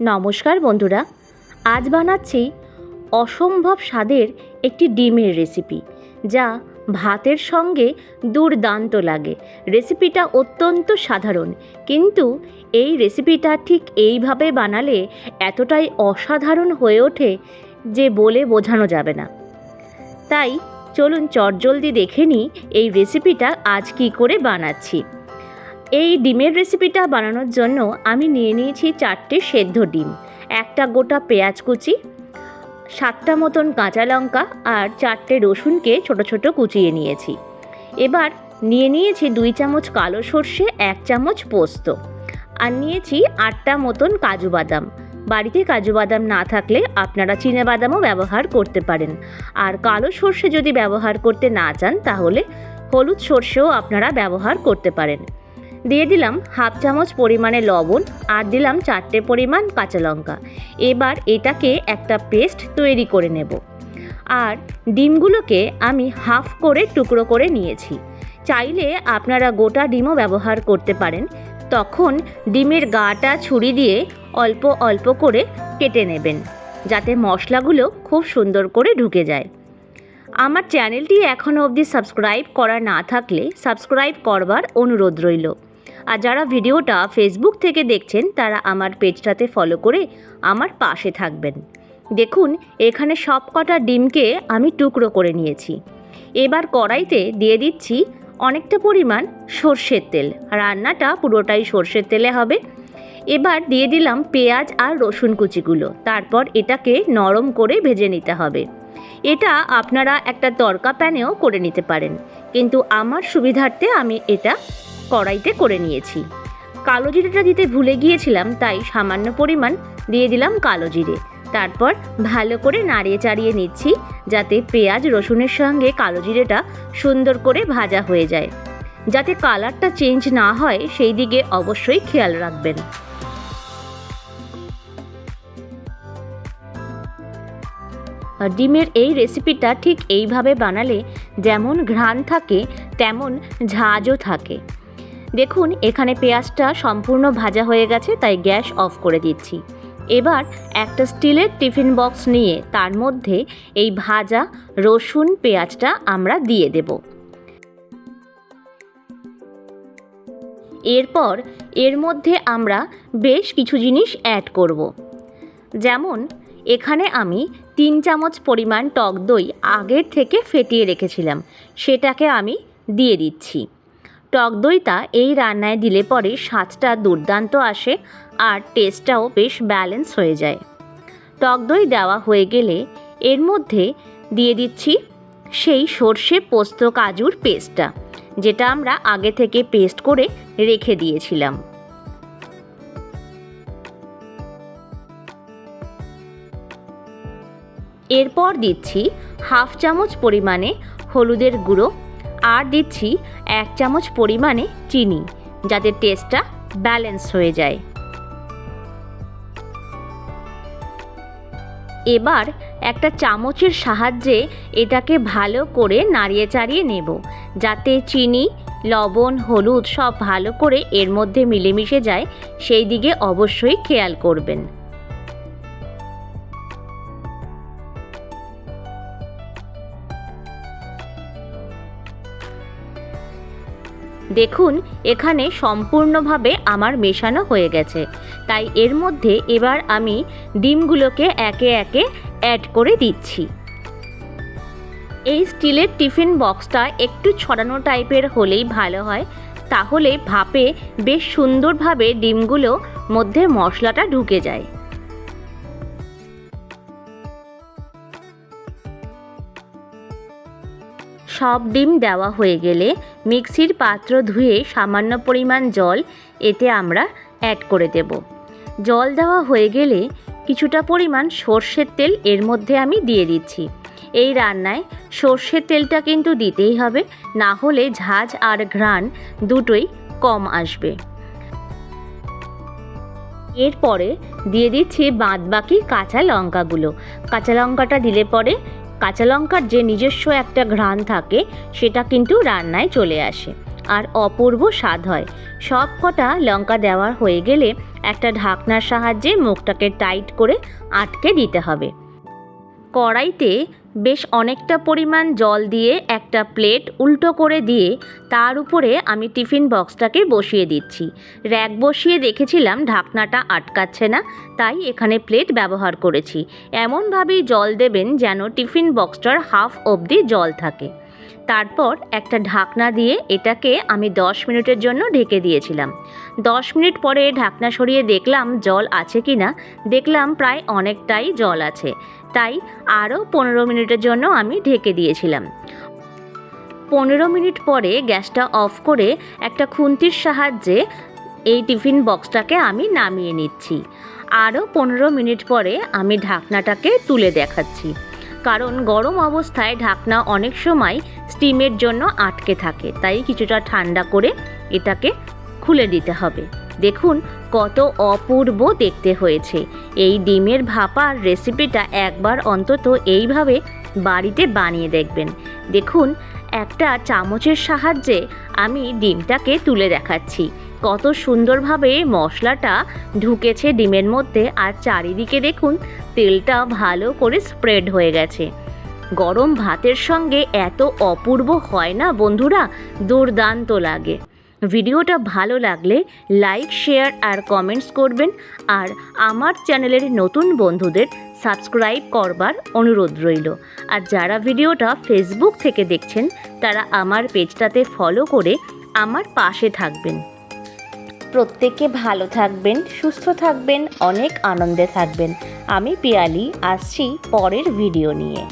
নমস্কার বন্ধুরা, আজ বানাচ্ছি অসম্ভব স্বাদের একটি ডিমের রেসিপি যা ভাতের সঙ্গে দুর্দান্ত লাগে। রেসিপিটা অত্যন্ত সাধারণ, কিন্তু এই রেসিপিটা ঠিক এইভাবে বানালে এতটাই অসাধারণ হয়ে ওঠে যে বলে বোঝানো যাবে না। তাই চলুন চটজলদি দেখে নিই এই রেসিপিটা আজ কী করে বানাচ্ছি। এই ডিমের রেসিপিটা বানানোর জন্য আমি নিয়ে নিয়েছি চারটে সেদ্ধ ডিম, একটা গোটা পেঁয়াজ কুচি, সাতটা মতন কাঁচা লঙ্কা আর চারটে রসুনকে ছোট ছোট কুচিয়ে নিয়েছি। এবার নিয়ে নিয়েছি দুই চামচ কালো সর্ষে, এক চামচ পোস্ত আর নিয়েছি আটটা মতন কাজু বাদাম। বাড়িতে কাজু বাদাম না থাকলে আপনারা চিনে বাদামও ব্যবহার করতে পারেন। আর কালো সর্ষে যদি ব্যবহার করতে না চান তাহলে হলুদ সর্ষেও আপনারা ব্যবহার করতে পারেন। দিয়ে দিলাম হাফ চামচ পরিমাণে লবণ আর দিলাম চারটে পরিমাণ কাঁচা লঙ্কা। এবার এটাকে একটা পেস্ট তৈরি করে নেব। আর ডিমগুলোকে আমি হাফ করে টুকরো করে নিয়েছি। চাইলে আপনারা গোটা ডিমও ব্যবহার করতে পারেন। তখন ডিমের গাটা ছুরি দিয়ে অল্প অল্প করে কেটে নেবেন, যাতে মশলাগুলো খুব সুন্দর করে ঢুকে যায়। আমার চ্যানেলটি এখনও অবধি সাবস্ক্রাইব করা না থাকলে সাবস্ক্রাইব করবার অনুরোধ রইল। আর যারা ভিডিওটা ফেসবুক থেকে দেখছেন, তারা আমার পেজটাতে ফলো করে আমার পাশে থাকবেন। দেখুন, এখানে সব কটা ডিমকে আমি টুকরো করে নিয়েছি। এবার কড়াইতে দিয়ে দিচ্ছি অনেকটা পরিমাণ সর্ষের তেল। রান্নাটা পুরোটাই সর্ষের তেলে হবে। এবার দিয়ে দিলাম পেঁয়াজ আর রসুন কুচিগুলো। তারপর এটাকে নরম করে ভেজে নিতে হবে। এটা আপনারা একটা তরকা প্যানেও করে নিতে পারেন। কিন্তু আমার সুবিধার্থে আমি এটা কড়াইতে করে নিয়েছি। কালো জিরেটা দিতে ভুলে গিয়েছিলাম, তাই সামান্য পরিমাণ দিয়ে দিলাম কালো জিরে। তারপর ভালো করে নাড়িয়ে চাড়িয়ে নিচ্ছি, যাতে পেঁয়াজ, রসুনের সঙ্গে কালো জিরেটা সুন্দর করে ভাজা হয়ে যায়। যাতে কালারটা চেঞ্জ না হয়, সেই দিকে অবশ্যই খেয়াল রাখবেন। ডিমের এই রেসিপিটা ঠিক এইভাবে বানালে যেমন ঘ্রাণ থাকে, তেমন ঝাঁজও থাকে। দেখুন, এখানে পেঁয়াজটা সম্পূর্ণ ভাজা হয়ে গেছে, তাই গ্যাস অফ করে দিচ্ছি। এবার একটা স্টিলের টিফিন বক্স নিয়ে তার মধ্যে এই ভাজা, রসুন, পেঁয়াজটা আমরা দিয়ে দেব। এরপর এর মধ্যে আমরা বেশ কিছু জিনিস অ্যাড করব। যেমন, এখানে আমি তিন চামচ পরিমাণ টক দই আগের থেকে ফেটিয়ে রেখেছিলাম, সেটাকে আমি দিয়ে দিচ্ছি। টক দইটা এই রান্নায় দিলে পরে স্বাদটা দুর্দান্ত আসে আর টেস্টটাও বেশ ব্যালেন্স হয়ে যায়। টক দই দেওয়া হয়ে গেলে এর মধ্যে দিয়ে দিচ্ছি সেই সর্ষে পোস্ত কাজুর পেস্টটা, যেটা আমরা আগে থেকে পেস্ট করে রেখে দিয়েছিলাম। এরপর দিচ্ছি হাফ চামচ পরিমাণে হলুদের গুঁড়ো আর দিচ্ছি এক চামচ পরিমাণে চিনি, যাতে টেস্টটা ব্যালেন্স হয়ে যায়। এবার একটা চামচের সাহায্যে এটাকে ভালো করে নাড়িয়ে চাড়িয়ে নেব, যাতে চিনি, লবণ, হলুদ সব ভালো করে এর মধ্যে মিলেমিশে যায়, সেই দিকে অবশ্যই খেয়াল করবেন। দেখুন, এখানে সম্পূর্ণভাবে আমার মেশানো হয়ে গেছে। তাই এর মধ্যে এবার আমি ডিমগুলোকে একে একে অ্যাড করে দিচ্ছি। এই স্টিলের টিফিন বক্সটা একটু ছড়ানো টাইপের হলেই ভালো হয়। তাহলে ভাপে বেশ সুন্দরভাবে ডিমগুলো মধ্যে মশলাটা ঢুকে যায়। সব ডিম দেওয়া হয়ে গেলে মিক্সির পাত্র ধুয়ে সামান্য পরিমাণ জল এতে আমরা অ্যাড করে দেব। জল দেওয়া হয়ে গেলে কিছুটা পরিমাণ সর্ষের তেল এর মধ্যে আমি দিয়ে দিচ্ছি। এই রান্নায় সর্ষের তেলটা কিন্তু দিতেই হবে, না হলে ঝাঁঝ আর ঘ্রাণ দুটোই কম আসবে। এরপরে দিয়ে দিচ্ছি বাদবাকি কাঁচা লঙ্কাগুলো। কাঁচা লঙ্কাটা দিলে পরে কাঁচা লঙ্কার যে নিজস্ব একটা ঘ্রাণ থাকে, সেটা কিন্তু রান্নায় চলে আসে। আর অপূর্ব স্বাদ হয়। সব কটা লঙ্কা দেওয়ার হয়ে গেলে একটা ঢাকনার সাহায্যে মুখটাকে টাইট করে আটকে দিতে হবে। কড়াইতে বেশ অনেকটা পরিমাণ জল দিয়ে একটা প্লেট উল্টো করে দিয়ে তার উপরে আমি টিফিন বক্সটাকে বসিয়ে দিচ্ছি। র্যাক বসিয়ে দেখেছিলাম ঢাকনাটা আটকাচ্ছে না, তাই এখানে প্লেট ব্যবহার করেছি। এমনভাবেই জল দেবেন যেন টিফিন বক্সটার হাফ অবধি জল থাকে। তারপর একটা ঢাকনা দিয়ে এটাকে আমি দশ মিনিটের জন্য ঢেকে দিয়েছিলাম। দশ মিনিট পরে ঢাকনা সরিয়ে দেখলাম জল আছে কি না দেখলাম প্রায় অনেকটাই জল আছে। তাই আরও পনেরো মিনিটের জন্য আমি ঢেকে দিয়েছিলাম। পনেরো মিনিট পরে গ্যাসটা অফ করে একটা খুন্তির সাহায্যে এই টিফিন বক্সটাকে আমি নামিয়ে নিচ্ছি। আরও পনেরো মিনিট পরে আমি ঢাকনাটাকে তুলে দেখাচ্ছি। কারণ গরম অবস্থায় ঢাকনা অনেক সময় স্টিমের জন্য আটকে থাকে, তাই কিছুটা ঠান্ডা করে এটাকে খুলে দিতে হবে। দেখুন কত অপূর্ব দেখতে হয়েছে। এই ডিমের ভাপার রেসিপিটা একবার অন্তত এইভাবে বাড়িতে বানিয়ে দেখবেন। দেখুন, একটা চামচের সাহায্যে আমি ডিমটাকে তুলে দেখাচ্ছি। কত সুন্দরভাবে মশলাটা ঢুকেছে ডিমের মধ্যে আর চারিদিকে দেখুন, তেলটা ভালো করে স্প্রেড হয়ে গেছে। গরম ভাতের সঙ্গে এত অপূর্ব হয় না বন্ধুরা? দুর্দান্ত লাগে। ভিডিওটা ভালো লাগলে লাইক, শেয়ার আর কমেন্টস করবেন। আর আমার চ্যানেলের নতুন বন্ধুদের সাবস্ক্রাইব করবার অনুরোধ রইল। আর যারা ভিডিওটা ফেসবুক থেকে দেখছেন, তারা আমার পেজটাতে ফলো করে আমার পাশে থাকবেন। প্রত্যেকে ভালো থাকবেন সুস্থ থাকবেন অনেক আনন্দে থাকবেন। আমি পিয়ালি আসছি পরের ভিডিও নিয়ে।